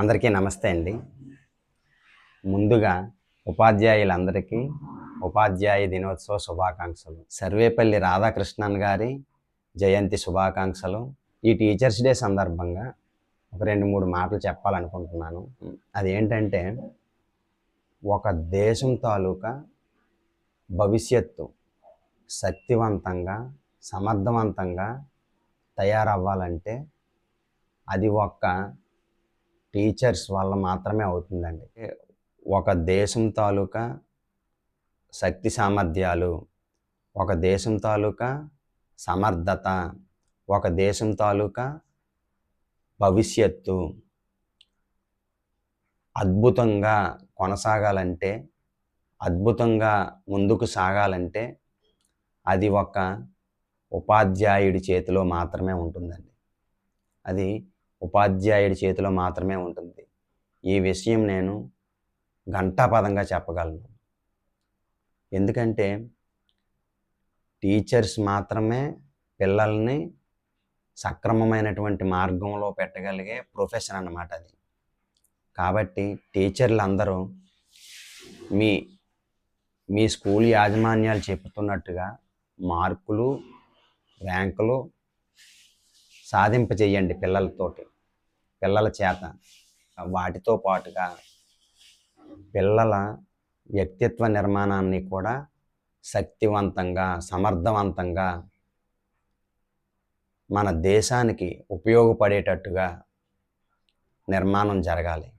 అందరికీ నమస్తే అండి. ముందుగా ఉపాధ్యాయులందరికీ ఉపాధ్యాయ దినోత్సవ శుభాకాంక్షలు. సర్వేపల్లి రాధాకృష్ణన్ గారి జయంతి శుభాకాంక్షలు. ఈ టీచర్స్ డే సందర్భంగా ఒక రెండు మూడు మాటలు చెప్పాలనుకుంటున్నాను. అదేంటంటే ఒక దేశం తాలూకా భవిష్యత్తు శక్తివంతంగా సమర్థవంతంగా తయారవ్వాలంటే అది ఒక్క టీచర్స్ వల్ల మాత్రమే అవుతుందండి. ఒక దేశం తాలూకా శక్తి సామర్థ్యాలు ఒక దేశం తాలూకా సమర్థత ఒక దేశం తాలూకా భవిష్యత్తు అద్భుతంగా కొనసాగాలంటే అద్భుతంగా ముందుకు సాగాలంటే అది ఒక ఉపాధ్యాయుడి చేతిలో మాత్రమే ఉంటుందండి. అది ఉపాధ్యాయుడి చేతిలో మాత్రమే ఉంటుంది. ఈ విషయం నేను ఘంటాపదంగా చెప్పగలను. ఎందుకంటే టీచర్స్ మాత్రమే పిల్లల్ని సక్రమమైనటువంటి మార్గంలో పెట్టగలిగే ప్రొఫెషన్ అన్నమాట అది. కాబట్టి టీచర్లు అందరూ మీ మీ స్కూల్ యాజమాన్యాలు చెప్తున్నట్టుగా మార్కులు ర్యాంకులు సాధింపజేయండి పిల్లలతోటి. పిల్లల చేత వాటితో పాటుగా పిల్లల వ్యక్తిత్వ నిర్మాణాన్ని కూడా శక్తివంతంగా సమర్థవంతంగా మన దేశానికి ఉపయోగపడేటట్టుగా నిర్మాణం జరగాలి.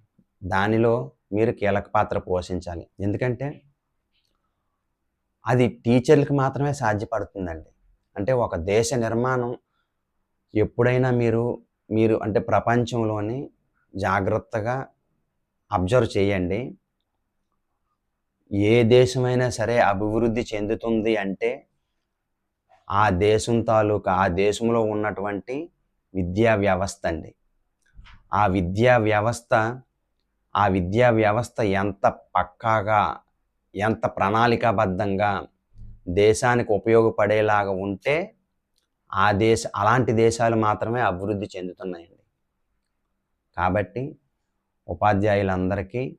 దానిలో మీరు కీలక పాత్ర పోషించాలి. ఎందుకంటే అది టీచర్లకు మాత్రమే సాధ్యపడుతుందండి. అంటే ఒక దేశ నిర్మాణం ఎప్పుడైనా మీరు మీరు అంటే ప్రపంచంలోని జాగ్రత్తగా అబ్జర్వ్ చేయండి. ఏ దేశమైనా సరే అభివృద్ధి చెందుతుంది అంటే ఆ దేశం తాలూకా ఆ దేశంలో ఉన్నటువంటి విద్యా వ్యవస్థ అండి. ఆ విద్యా వ్యవస్థ ఆ విద్యా వ్యవస్థ ఎంత పక్కాగా ఎంత ప్రణాళికాబద్ధంగా దేశానికి ఉపయోగపడేలాగా ఉంటే ఆ దేశ అలాంటి దేశాలు మాత్రమే అభివృద్ధి చెందుతున్నాయండి. కాబట్టి ఉపాధ్యాయులందరికీ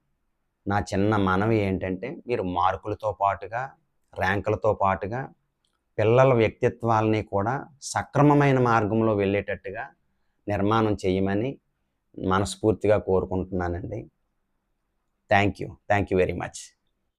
నా చిన్న మనవి ఏంటంటే మీరు మార్కులతో పాటుగా ర్యాంకులతో పాటుగా పిల్లల వ్యక్తిత్వాలని కూడా సక్రమమైన మార్గంలో వెళ్ళేటట్టుగా నిర్మాణం చేయమని మనస్ఫూర్తిగా కోరుకుంటున్నానండి. Thank you. Thank you very much.